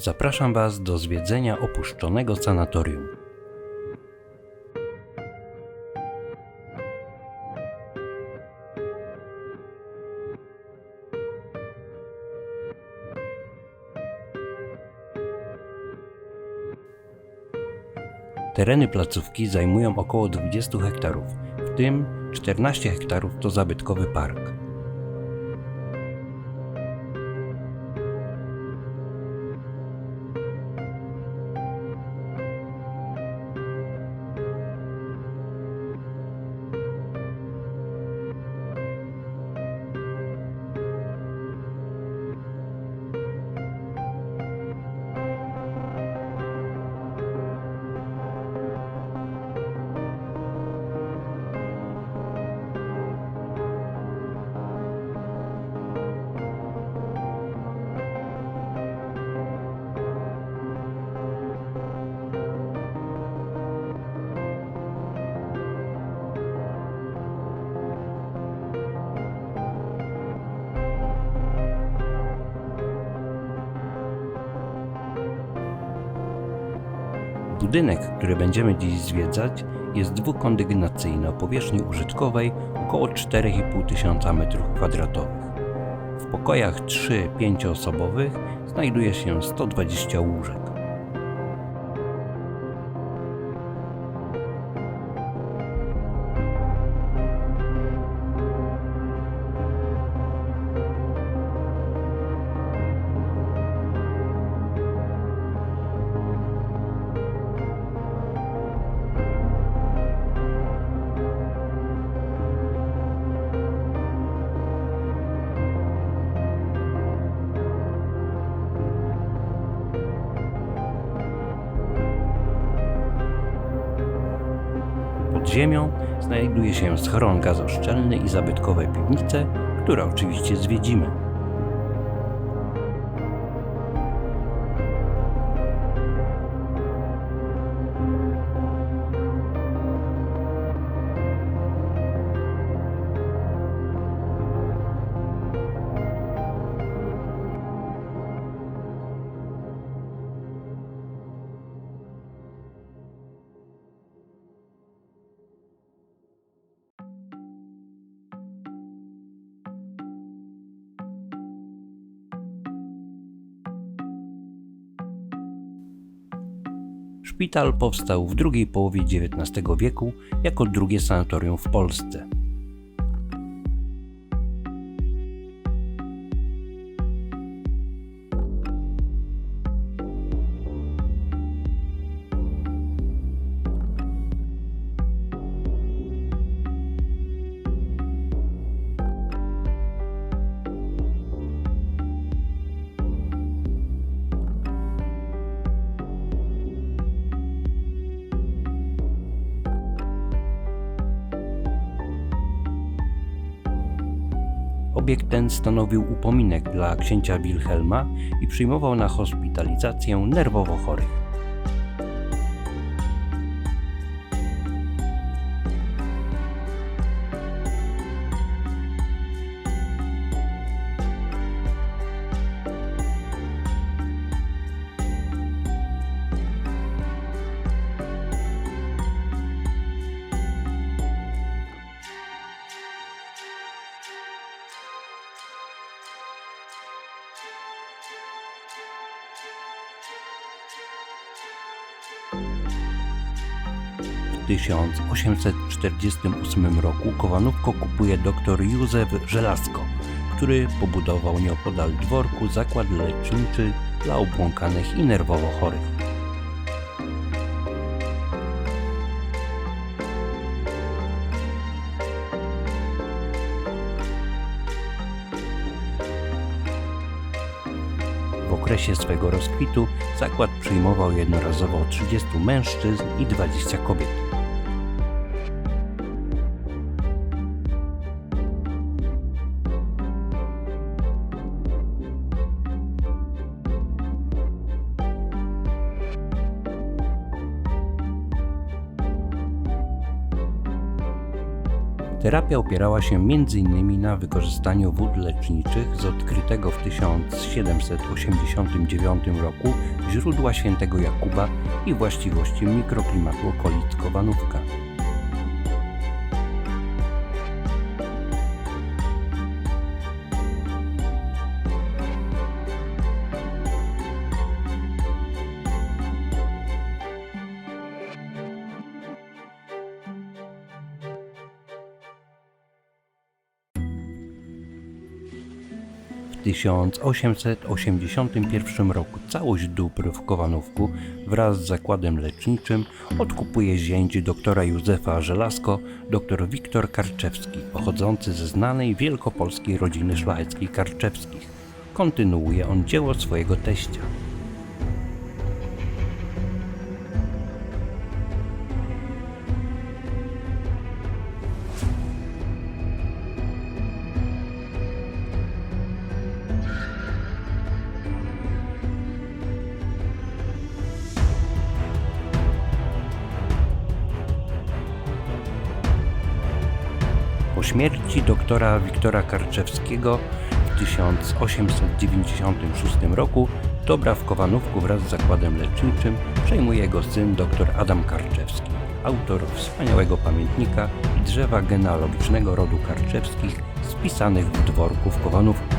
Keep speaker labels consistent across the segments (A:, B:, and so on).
A: Zapraszam Was do zwiedzenia opuszczonego sanatorium. Tereny placówki zajmują około 20 hektarów, w tym 14 hektarów to zabytkowy park. Budynek, który będziemy dziś zwiedzać, jest dwukondygnacyjny o powierzchni użytkowej około 4,5 tysiąca m2. W pokojach 3-5 osobowych znajduje się 120 łóżek. Ziemią znajduje się schron gazoszczelny i zabytkowe piwnice, które oczywiście zwiedzimy. Szpital powstał w drugiej połowie XIX wieku jako drugie sanatorium w Polsce. Obiekt ten stanowił upominek dla księcia Wilhelma i przyjmował na hospitalizację nerwowo chorych. 1848 roku Kowanówko kupuje dr Józef Żelazko, który pobudował nieopodal dworku zakład leczniczy dla obłąkanych i nerwowo chorych. W okresie swego rozkwitu zakład przyjmował jednorazowo 30 mężczyzn i 20 kobiet. Terapia opierała się m.in. na wykorzystaniu wód leczniczych z odkrytego w 1789 roku źródła świętego Jakuba i właściwości mikroklimatu okolic Kowanówka. 1881 roku całość dóbr w Kowanówku wraz z zakładem leczniczym odkupuje zięć doktora Józefa Żelazko, dr Wiktor Karczewski, pochodzący ze znanej wielkopolskiej rodziny szlacheckiej Karczewskich. Kontynuuje on dzieło swojego teścia. Śmierci doktora Wiktora Karczewskiego w 1896 roku dobra w Kowanówku wraz z zakładem leczniczym przejmuje jego syn dr Adam Karczewski, autor wspaniałego pamiętnika i drzewa genealogicznego rodu Karczewskich spisanych w dworku w Kowanówku.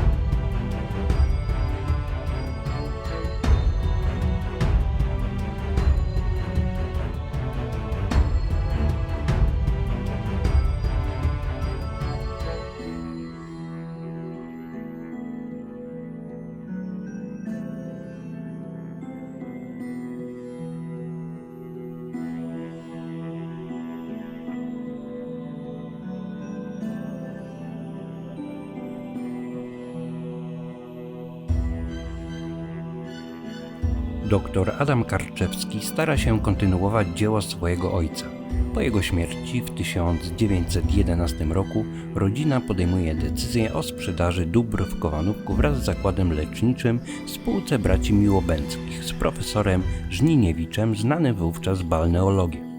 A: Dr Adam Karczewski stara się kontynuować dzieło swojego ojca. Po jego śmierci w 1911 roku rodzina podejmuje decyzję o sprzedaży dóbr w Kowanówku wraz z zakładem leczniczym spółce braci Miłobęckich z profesorem Żniniewiczem znanym wówczas balneologiem.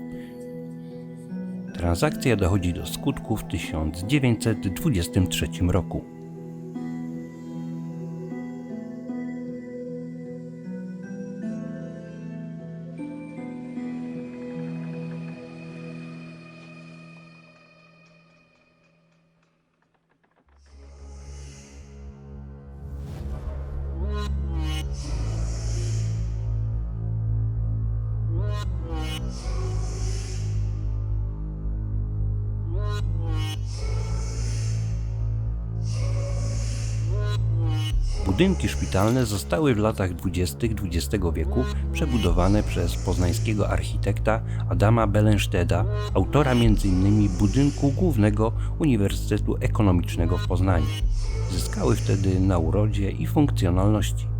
A: Transakcja dochodzi do skutku w 1923 roku. Budynki szpitalne zostały w latach 20. XX wieku przebudowane przez poznańskiego architekta Adama Belensteda, autora m.in. budynku głównego Uniwersytetu Ekonomicznego w Poznaniu. Zyskały wtedy na urodzie i funkcjonalności.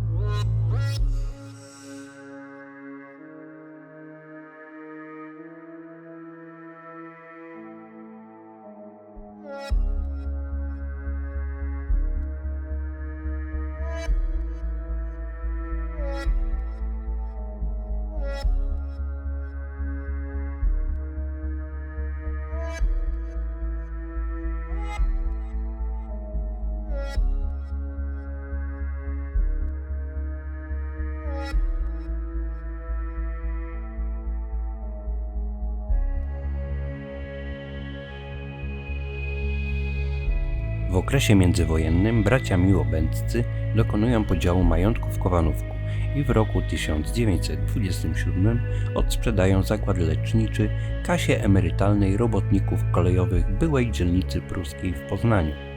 A: W okresie międzywojennym bracia Miłobędcy dokonują podziału majątku w Kowanówku i w roku 1927 odsprzedają zakład leczniczy kasie emerytalnej robotników kolejowych byłej dzielnicy pruskiej w Poznaniu.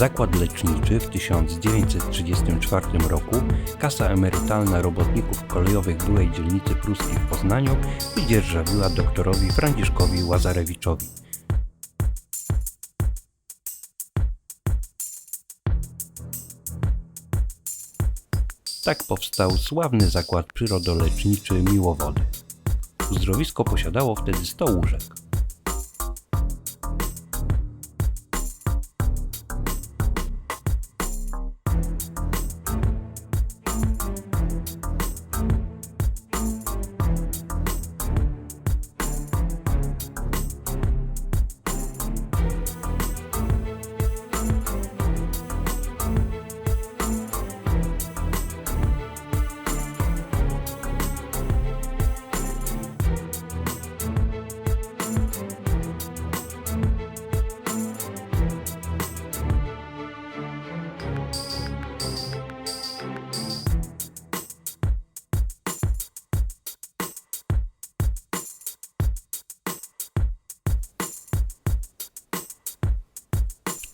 A: Zakład leczniczy w 1934 roku, kasa emerytalna robotników kolejowych byłej dzielnicy pruskiej w Poznaniu wydzierżawiła doktorowi Franciszkowi Łazarewiczowi. Tak powstał sławny zakład przyrodoleczniczy Miłowody. Uzdrowisko posiadało wtedy 100 łóżek.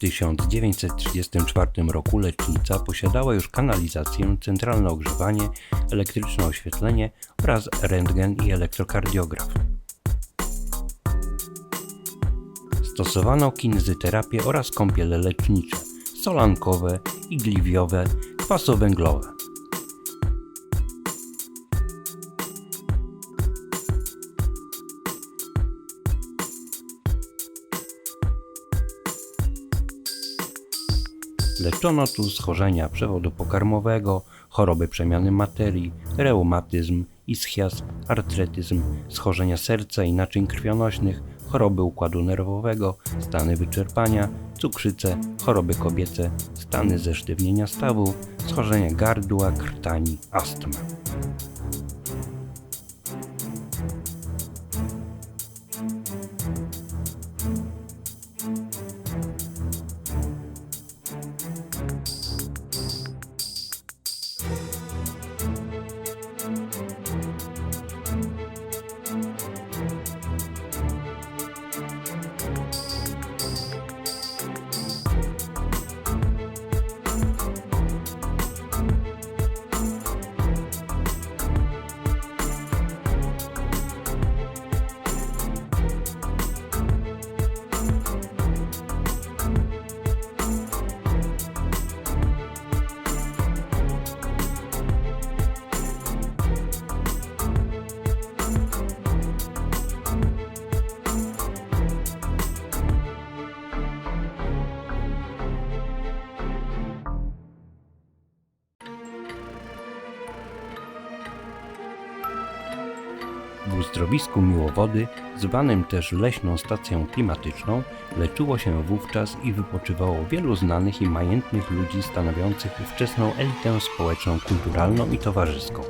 A: 1934 roku lecznica posiadała już kanalizację, centralne ogrzewanie, elektryczne oświetlenie oraz rentgen i elektrokardiograf. Stosowano kinezyterapię oraz kąpiele lecznicze, solankowe, igliwiowe, kwasowęglowe. Leczono tu schorzenia przewodu pokarmowego, choroby przemiany materii, reumatyzm, ischias, artretyzm, schorzenia serca i naczyń krwionośnych, choroby układu nerwowego, stany wyczerpania, cukrzycę, choroby kobiece, stany zesztywnienia stawów, schorzenia gardła, krtani, astmę. W uzdrowisku Miłowody, zwanym też leśną stacją klimatyczną, leczyło się wówczas i wypoczywało wielu znanych i majętnych ludzi stanowiących ówczesną elitę społeczną, kulturalną i towarzyską.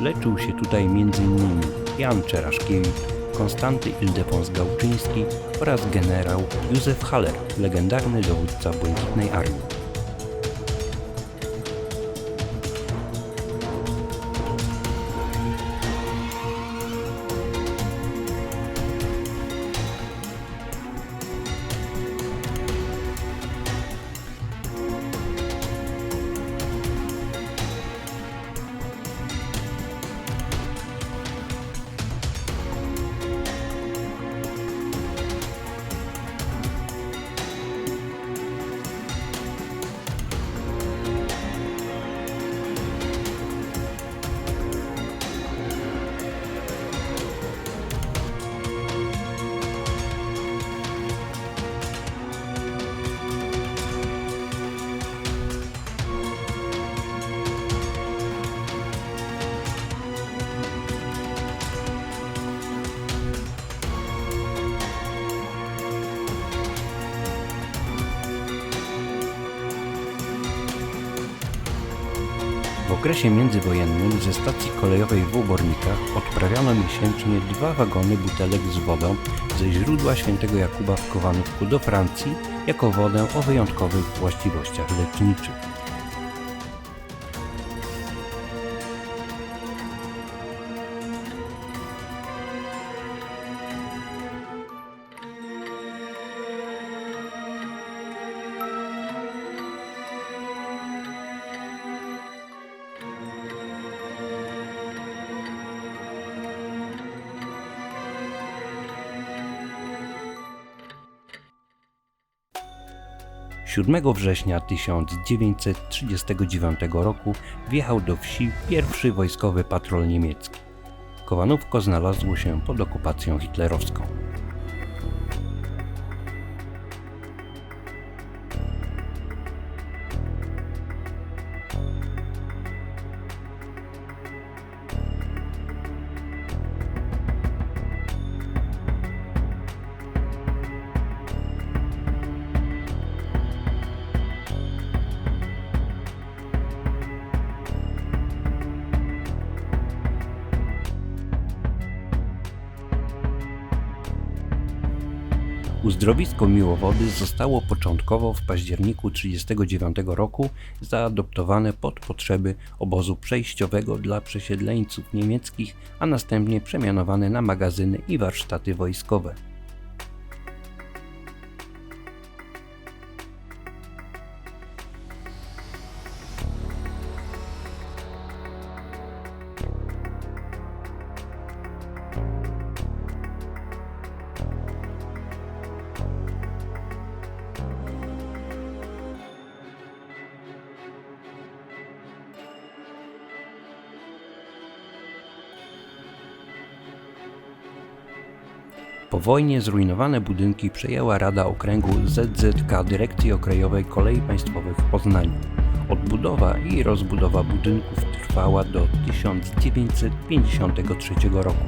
A: Leczył się tutaj m.in. Jan Czeraszkiewicz, Konstanty Ildefons Gałczyński oraz generał Józef Haller, legendarny dowódca Błękitnej Armii. Okresie międzywojennym ze stacji kolejowej w Obornikach odprawiano miesięcznie dwa wagony butelek z wodą ze źródła świętego Jakuba w Kowanówku do Francji jako wodę o wyjątkowych właściwościach leczniczych. 7 września 1939 roku wjechał do wsi pierwszy wojskowy patrol niemiecki. Kowanówko znalazło się pod okupacją hitlerowską. Uzdrowisko Miłowody zostało początkowo w październiku 1939 roku zaadoptowane pod potrzeby obozu przejściowego dla przesiedleńców niemieckich, a następnie przemianowane na magazyny i warsztaty wojskowe. Po wojnie zrujnowane budynki przejęła Rada Okręgu ZZK Dyrekcji Okrejowej Kolei Państwowych w Poznaniu. Odbudowa i rozbudowa budynków trwała do 1953 roku.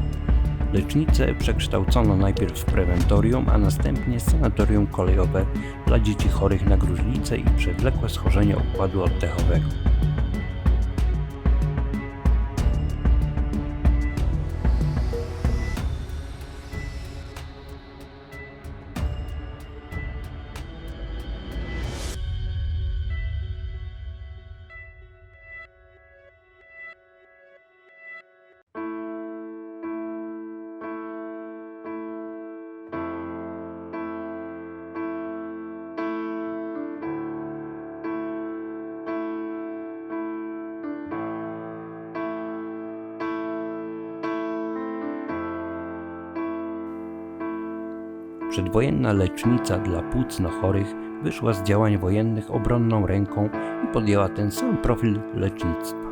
A: Lecznicę przekształcono najpierw w prewentorium, a następnie sanatorium kolejowe dla dzieci chorych na gruźlicę i przewlekłe schorzenie układu oddechowego. Przedwojenna lecznica dla płucno chorych wyszła z działań wojennych obronną ręką i podjęła ten sam profil lecznictwa.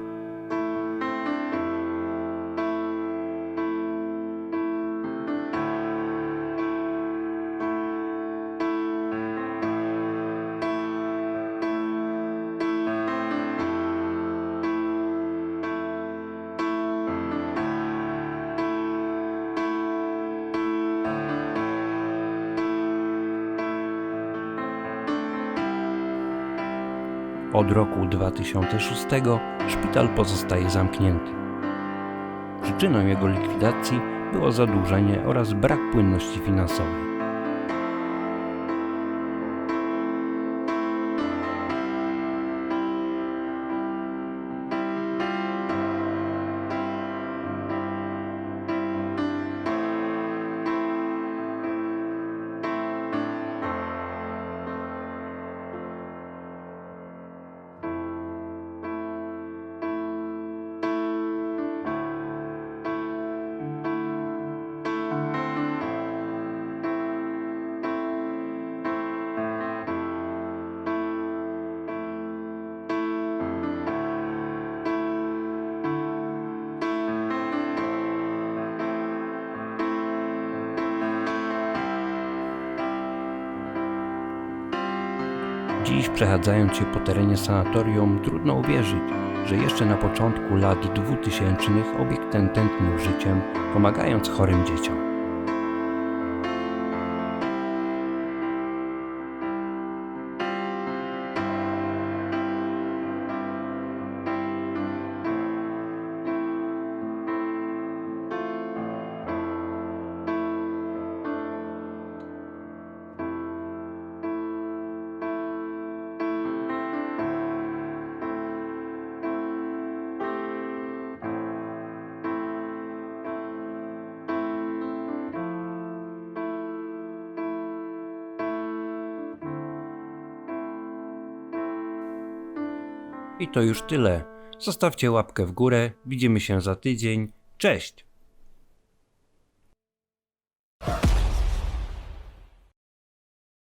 A: Od roku 2006 szpital pozostaje zamknięty. Przyczyną jego likwidacji było zadłużenie oraz brak płynności finansowej. Dziś przechadzając się po terenie sanatorium trudno uwierzyć, że jeszcze na początku lat 2000 obiekt ten tętnił życiem, pomagając chorym dzieciom. I to już tyle. Zostawcie łapkę w górę. Widzimy się za tydzień. Cześć!